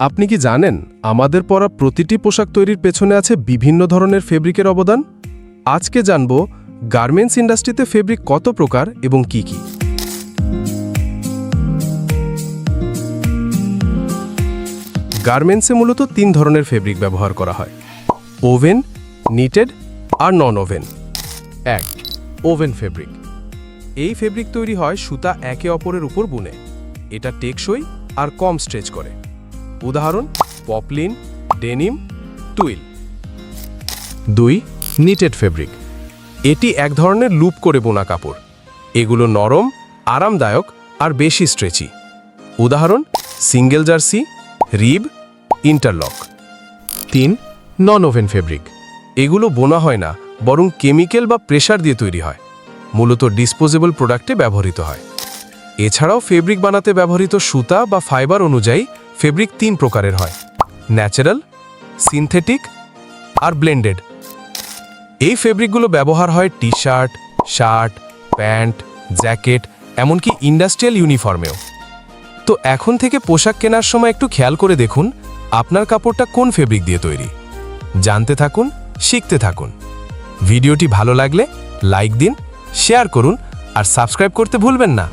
আপনি কি জানেন আমাদের পরা প্রতিটি পোশাক তৈরির পেছনে আছে বিভিন্ন ধরনের ফেব্রিকের অবদান? আজকে জানব গার্মেন্টস ইন্ডাস্ট্রিতে ফেব্রিক কত প্রকার এবং কি কি। গার্মেন্টসে মূলত তিন ধরনের ফেব্রিক ব্যবহার করা হয়। ওভেন, নিটেড আর নন ওভেন এক, ওভেন ফেব্রিক। এই ফেব্রিক তৈরি হয় সুতা একে অপরের উপর বুনে। এটা টেকসই আর কম স্ট্রেচ করে। উদাহরণ, পপলিন, ডেনিম, টুইল। দুই, নিটেড ফেব্রিক। এটি এক ধরনের লুপ করে বোনা কাপড়। এগুলো নরম, আরামদায়ক আর বেশি স্ট্রেচি। উদাহরণ, সিঙ্গেল জার্সি, রিব, ইন্টারলক। তিন নন ওভেন ফেব্রিক। এগুলো বোনা হয় না, বরং কেমিক্যাল বা প্রেশার দিয়ে তৈরি হয়। মূলত ডিসপোজেবল প্রোডাক্টে ব্যবহৃত হয়। এছাড়াও ফেব্রিক বানাতে ব্যবহৃত সুতা বা ফাইবার অনুযায়ী ফেব্রিক তিন প্রকারের হয়। ন্যাচারাল, সিনথেটিক আর ব্লেন্ডেড। এই ফেব্রিকগুলো ব্যবহার হয় T shirt shirt, pant, jacket, এমনকি ইন্ডাস্ট্রিয়াল ইউনিফর্মেও। তো এখন থেকে পোশাক কেনার সময় একটু খেয়াল করে দেখুন আপনার কাপড়টা কোন ফেব্রিক দিয়ে তৈরি। জানতে থাকুন, শিখতে থাকুন। ভিডিওটি ভালো লাগলে লাইক দিন, শেয়ার করুন আর সাবস্ক্রাইব করতে ভুলবেন না।